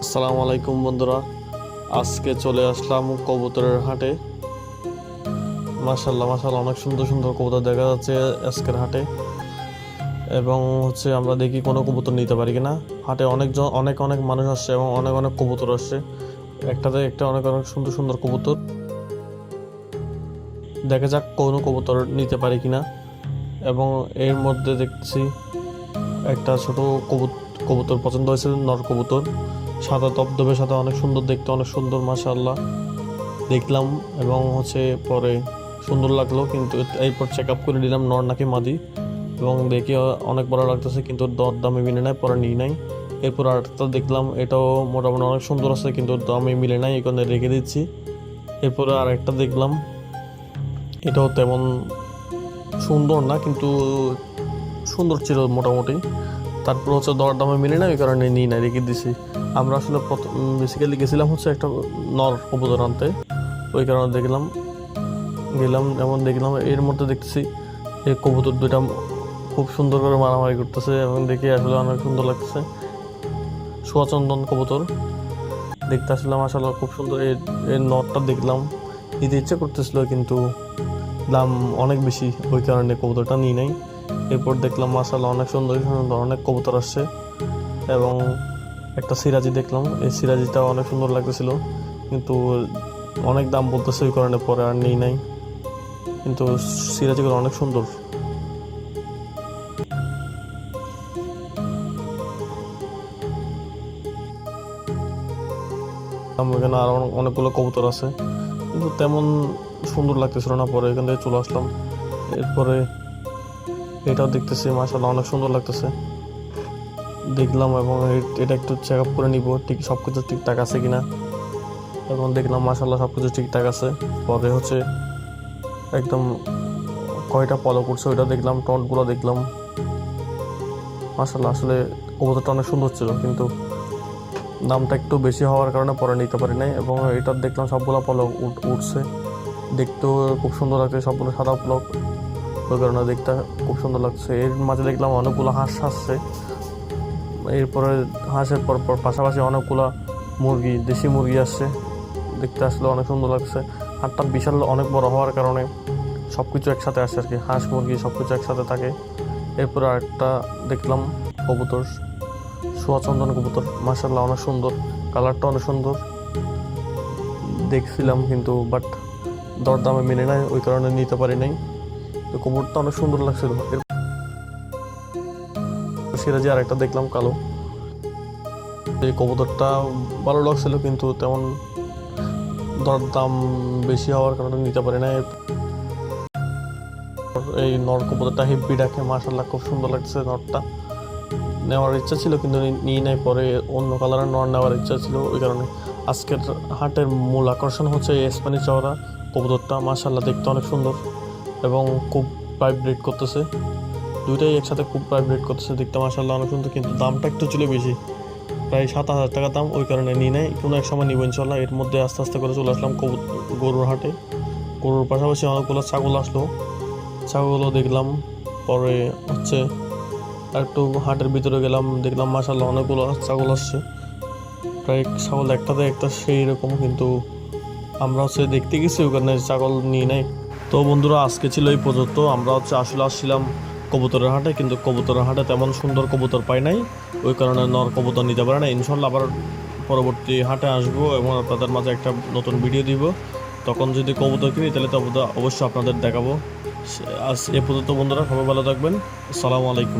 আসসালামু আলাইকুম বন্ধুরা। আজকে চলে আসলাম কবুতরের হাটে। মাশাল্লাহ মাশাল্লাহ অনেক সুন্দর সুন্দর কবুতর দেখা যাচ্ছে আজকের হাটে। এবং হচ্ছে আমরা দেখি কোনো কবুতর নিতে পারি কিনা। হাটে অনেকজন অনেক অনেক মানুষ আসছে এবং অনেক অনেক কবুতর আসছে। একটাতে একটা অনেক অনেক সুন্দর সুন্দর কবুতর। দেখা যাক কোনো কবুতর নিতে পারি কিনা। এবং এর মধ্যে দেখছি একটা ছোট কবুতর কবুতর পছন্দ হয়েছে নর কবুতর। সাদা তপদপের সাথে অনেক সুন্দর দেখতে, অনেক সুন্দর, মাশাআল্লাহ। দেখলাম এবং হচ্ছে পরে সুন্দর লাগল, কিন্তু এরপর চেক আপ করে নিলাম, নর নাকি মাদি। এবং দেখে অনেক বড় লাগতেছে, কিন্তু দর দামে মিলে নাই, পরে নিই নাই। এরপর আরেকটা দেখলাম, এটাও মোটামুটি অনেক সুন্দর আছে, কিন্তু দামে মিলে নাই এখানে রেখে দিচ্ছি। এরপরে আরেকটা দেখলাম, এটাও তেমন সুন্দর না, কিন্তু সুন্দর ছিল মোটামুটি। তারপর হচ্ছে দর দামে মিলে না, ওই কারণে নিই না রেখে দিছি। আমরা আসলে প্রথম বেসিক্যালি গেছিলাম হচ্ছে একটা নর কবুতর আনতে। ওই কারণে দেখলাম, গেলাম এমন দেখলাম, এর মধ্যে দেখতেছি এই কবুতর দুইটা খুব সুন্দর করে মারামারি করতেছে এবং দেখে আসলে অনেক সুন্দর লাগতেছে। সোয়াচন্দন কবুতর। দেখতে আসলাম আসলে খুব সুন্দর। এর এর নটটা দেখলাম। নিতে ইচ্ছে করতেছিল, কিন্তু দাম অনেক বেশি, ওই কারণে কবুতরটা নিই নাই। এরপর দেখলাম মাসাল অনেক সুন্দর সুন্দর অনেক কবুতর আসছে। এবং একটা সিরাজি দেখলাম, এই সিরাজিটা অনেক সুন্দর লাগতেছিল। কিন্তু অনেক দাম বলতেছে ওই কারণে পরে আর নেই নাই। কিন্তু সিরাজিগুলো অনেক সুন্দর। এখানে আরও অনেকগুলো কবুতর আছে। কিন্তু তেমন সুন্দর লাগতেছিল না, পরে এখান থেকে চলে আসলাম। এরপরে এটাও দেখতেছি মাসাল্লাহ অনেক সুন্দর লাগতেছে। দেখলাম এবং এটা একটু চেক আপ করে নিব, ঠিক সব কিছু ঠিকঠাক আছে কিনা। এবং দেখলাম মাসাল্লাহ সব কিছু ঠিকঠাক আছে। পরে হচ্ছে একদম কয়টা ফলো করছে ওইটা দেখলাম টন্টগুলো দেখলাম। মাসাল্লাহ আসলে কবুতরটা অনেক সুন্দর ছিল, কিন্তু দামটা একটু বেশি হওয়ার কারণে পরে নিতে পারি নাই এবং এটা দেখলাম সবগুলো পলক উঠছে। দেখতেও খুব সুন্দর লাগছে, সবগুলো সাদা পলক ওই কারণে দেখতে খুব সুন্দর লাগছে। এর মাঝে দেখলাম অনেকগুলো হাঁস আসছে। এরপরে হাঁসের পর পর পাশাপাশি অনেকগুলো মুরগি, দেশি মুরগি আসছে। দেখতে আসলে অনেক সুন্দর লাগছে। হাটটা বিশাল অনেক বড় হওয়ার কারণে সব কিছু একসাথে আসছে আর কি। হাঁস, মুরগি সব কিছু একসাথে থাকে। এরপরে আরেকটা দেখলাম কবুতর। সোয়াচন্দন কবুতর। মার্শাল্লাহ অনেক সুন্দর। কালারটা অনেক সুন্দর। দেখছিলাম কিন্তু, বাট দরদামে মেনে নাই, ওই কারণে নিতে পারি নাই। তো কবুতরটা অনেক সুন্দর লাগছিল। সিরাজি আরেকটা দেখলাম কালো। এই কবুতরটা ভালো লাগছিল কিন্তু তেমন দরদাম বেশি হওয়ার কারণে নিতে পারি না এই নর কবুতরটা হেভি ডাকে মার্শাল্লাহ খুব সুন্দর লাগছে নরটা। নেওয়ার ইচ্ছা ছিল কিন্তু নি- নিই নাই, পরে অন্য কালারের নর নেওয়ার ইচ্ছা ছিল, ওই কারণে। আজকের হাটের মূল আকর্ষণ হচ্ছে এই স্প্যানিশ চওড়া কবুতরটা মার্শাল্লাহ দেখতে অনেক সুন্দর। এবং খুব ভাইব্রেট করতেছে। দুইটাই একসাথে খুব ভাইব্রেট করতেছে দেখতে মার্শাল্লাহ অনেক সুন্দর। কিন্তু দামটা একটু ছিল বেশি। প্রায় সাত হাজার টাকা দাম, ওই কারণে নিই নাই। কোনো এক সময় নিব ইনশাল্লাহ এর মধ্যে আস্তে আস্তে করে চলে আসলাম গরুর হাটে। গরুর পাশাপাশি অনেকগুলো ছাগল আসলো। ছাগলও দেখলাম, পরে হচ্ছে একটু হাটের ভিতরে গেলাম, দেখলাম মাসাল্লাহ অনেকগুলো ছাগল আসছে। প্রায় ছাগল একটাতে একটা সেই রকম কিন্তু আমরা হচ্ছে দেখতে গেছি, ওখানে ছাগল নিয়ে নেই। তো বন্ধুরা, আজকে ছিল এই পর্যন্ত। আমরা হচ্ছে আসলে আসছিলাম কবুতরের হাটে, কিন্তু কবুতরের হাটে তেমন সুন্দর কবুতর পাই নাই। ওই কারণে নর কবুতর নিতে পারে না। ইনশাল্লাহ আবার পরবর্তী হাটে আসব এবং আপনাদের মাঝে একটা নতুন ভিডিও দিব। তখন যদি কবুতর কিনি, তাহলে তো অবশ্যই আপনাদের দেখাবো। আজ এ পর্যন্ত বন্ধুরা, সবাই ভালো থাকবেন। আসসালামু আলাইকুম।